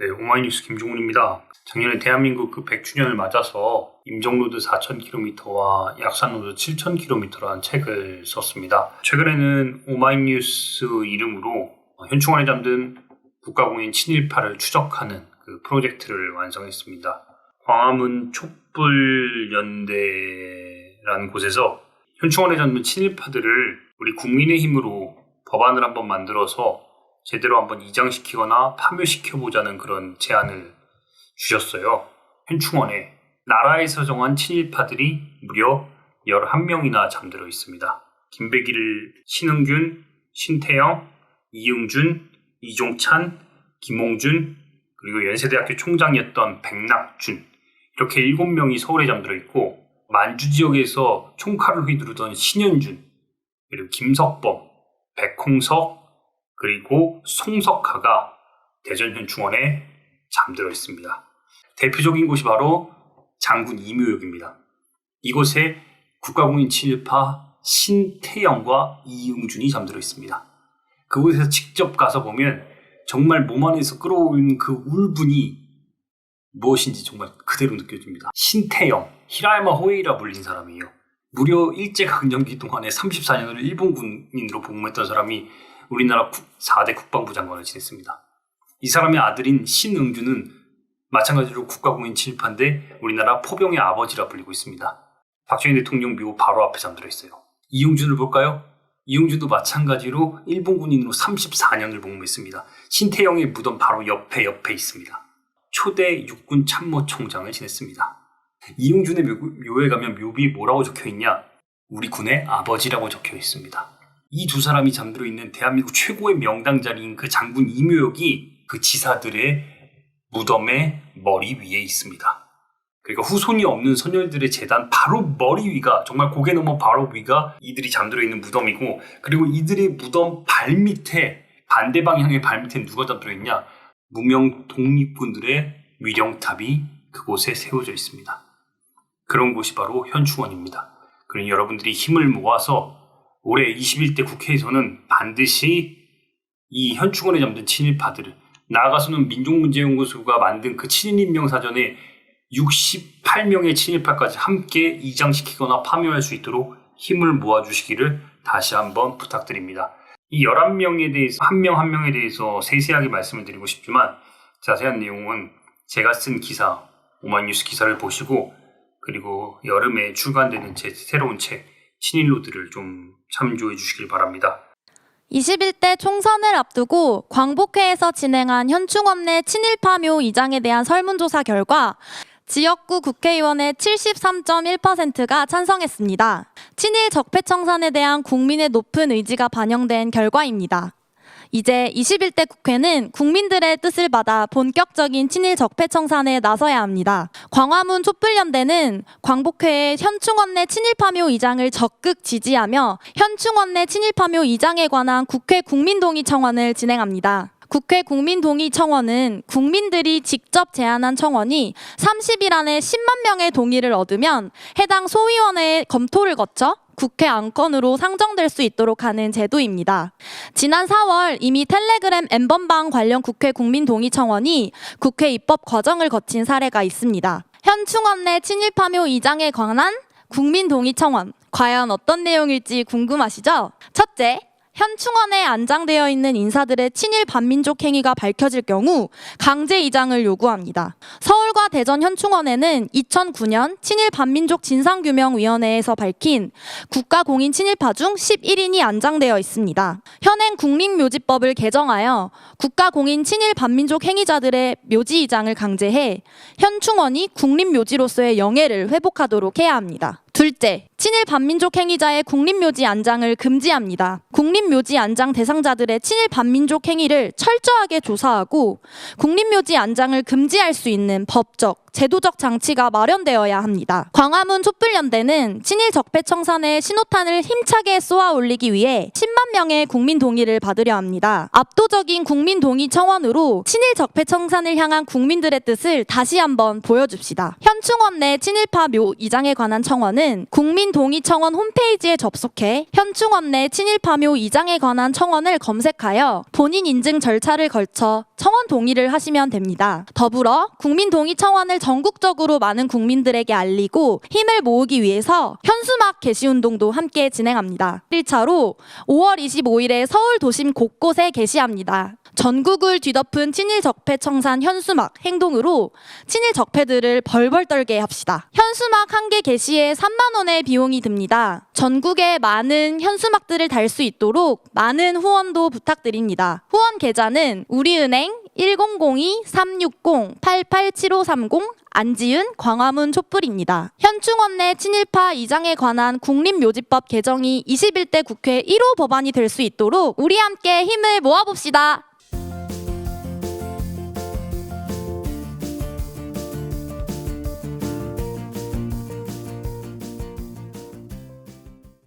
네, 오마이뉴스 김종훈입니다. 작년에 대한민국 그 100주년을 맞아서 임정로드 4,000km와 약산로드 7,000km라는 책을 썼습니다. 최근에는 오마이뉴스 이름으로 현충원에 잠든 국가공인 친일파를 추적하는 그 프로젝트를 완성했습니다. 광화문 촛불연대라는 곳에서 현충원에 잠든 친일파들을 우리 국민의 힘으로 법안을 한번 만들어서 제대로 한번 이장시키거나 파묘시켜보자는 그런 제안을 주셨어요. 현충원에 나라에서 정한 친일파들이 무려 11명이나 잠들어 있습니다. 김백일, 신흥균, 신태영, 이응준, 이종찬, 김홍준, 그리고 연세대학교 총장이었던 백낙준 이렇게 7명이 서울에 잠들어 있고 만주 지역에서 총칼을 휘두르던 신현준 그리고 김석범, 백홍석 그리고 송석하가 대전 현충원에 잠들어 있습니다. 대표적인 곳이 바로 장군 이묘역입니다. 이곳에 국가공인 친일파 신태영과 이응준이 잠들어 있습니다. 그곳에서 직접 가서 보면 정말 몸 안에서 끌어올리는 그 울분이 무엇인지 정말 그대로 느껴집니다. 신태영, 히라야마 호에이라 불린 사람이에요. 무려 일제강점기 동안에 34년을 일본 군인으로 복무했던 사람이 우리나라 4대 국방부 장관을 지냈습니다. 이 사람의 아들인 신응주는 마찬가지로 국가공인 친일파인데 우리나라 포병의 아버지라 불리고 있습니다. 박정희 대통령 묘 바로 앞에 잠들어 있어요. 이용준을 볼까요? 이용준도 마찬가지로 일본 군인으로 34년을 복무했습니다. 신태영의 무덤 바로 옆에 옆에 있습니다. 초대 육군 참모총장을 지냈습니다. 이용준의 묘, 묘에 가면 묘비에 뭐라고 적혀 있냐? 우리 군의 아버지라고 적혀 있습니다. 이 두 사람이 잠들어 있는 대한민국 최고의 명당 자리인 그 장군 이묘역이 그 지사들의 무덤의 머리 위에 있습니다. 그러니까 후손이 없는 선열들의 재단 바로 머리 위가 정말 고개 넘어 바로 위가 이들이 잠들어 있는 무덤이고 그리고 이들의 무덤 발 밑에 반대 방향의 발 밑에 누가 잠들어 있냐? 무명 독립군들의 위령탑이 그곳에 세워져 있습니다. 그런 곳이 바로 현충원입니다. 그러니 여러분들이 힘을 모아서 올해 21대 국회에서는 반드시 이 현충원에 잠든 친일파들을 나아가서는 민족문제연구소가 만든 그 친일인명 사전에 68명의 친일파까지 함께 이장시키거나 파묘할 수 있도록 힘을 모아주시기를 다시 한번 부탁드립니다. 이 11명에 대해서 한 명 한 명에 대해서 세세하게 말씀을 드리고 싶지만 자세한 내용은 제가 쓴 기사 오마이뉴스 기사를 보시고 그리고 여름에 출간되는 제 새로운 책 친일로드를 좀 참조해 주시길 바랍니다. 21대 총선을 앞두고 광복회에서 진행한 현충원 내 친일파묘 이장에 대한 설문조사 결과 지역구 국회의원의 73.1%가 찬성했습니다. 친일 적폐청산에 대한 국민의 높은 의지가 반영된 결과입니다. 이제 21대 국회는 국민들의 뜻을 받아 본격적인 친일 적폐 청산에 나서야 합니다. 광화문 촛불연대는 광복회의 현충원 내 친일파묘 이장을 적극 지지하며 현충원 내 친일파묘 이장에 관한 국회 국민동의 청원을 진행합니다. 국회 국민동의 청원은 국민들이 직접 제안한 청원이 30일 안에 10만 명의 동의를 얻으면 해당 소위원회의 검토를 거쳐 국회 안건으로 상정될 수 있도록 하는 제도입니다. 지난 4월 이미 텔레그램 엠번방 관련 국회 국민동의 청원이 국회 입법 과정을 거친 사례가 있습니다. 현충원 내 친일파묘 이장에 관한 국민동의 청원 과연 어떤 내용일지 궁금하시죠? 첫째, 현충원에 안장되어 있는 인사들의 친일 반민족 행위가 밝혀질 경우 강제 이장을 요구합니다. 서울과 대전 현충원에는 2009년 친일 반민족 진상규명위원회에서 밝힌 국가공인 친일파 중 11인이 안장되어 있습니다. 현행 국립묘지법을 개정하여 국가공인 친일 반민족 행위자들의 묘지 이장을 강제해 현충원이 국립묘지로서의 영예를 회복하도록 해야 합니다. 둘째, 친일 반민족 행위자의 국립묘지 안장을 금지합니다. 국립묘지 안장 대상자들의 친일 반민족 행위를 철저하게 조사하고 국립묘지 안장을 금지할 수 있는 법적, 제도적 장치가 마련되어야 합니다. 광화문 촛불연대는 친일 적폐 청산의 신호탄을 힘차게 쏘아 올리기 위해 10만 명의 국민 동의를 받으려 합니다. 압도적인 국민 동의 청원으로 친일 적폐 청산을 향한 국민들의 뜻을 다시 한번 보여줍시다. 현충원 내 친일파 묘 이장에 관한 청원은 국민 국민 동의 청원 홈페이지에 접속해 현충원 내 친일파묘 이장에 관한 청원을 검색하여 본인 인증 절차를 걸쳐 청원 동의를 하시면 됩니다. 더불어 국민 동의 청원을 전국적으로 많은 국민들에게 알리고 힘을 모으기 위해서 현수막 게시 운동도 함께 진행합니다. 1차로 5월 25일에 서울 도심 곳곳에 게시합니다. 전국을 뒤덮은 친일 적폐 청산 현수막 행동으로 친일 적폐들을 벌벌 떨게 합시다. 현수막 한 개 게시에 3만 원의 비용이 듭니다. 전국에 많은 현수막들을 달 수 있도록 많은 후원도 부탁드립니다. 후원 계좌는 우리은행 1002-360-887530 안지은 광화문 촛불입니다. 현충원 내 친일파 이장에 관한 국립묘지법 개정이 21대 국회 1호 법안이 될 수 있도록 우리 함께 힘을 모아봅시다.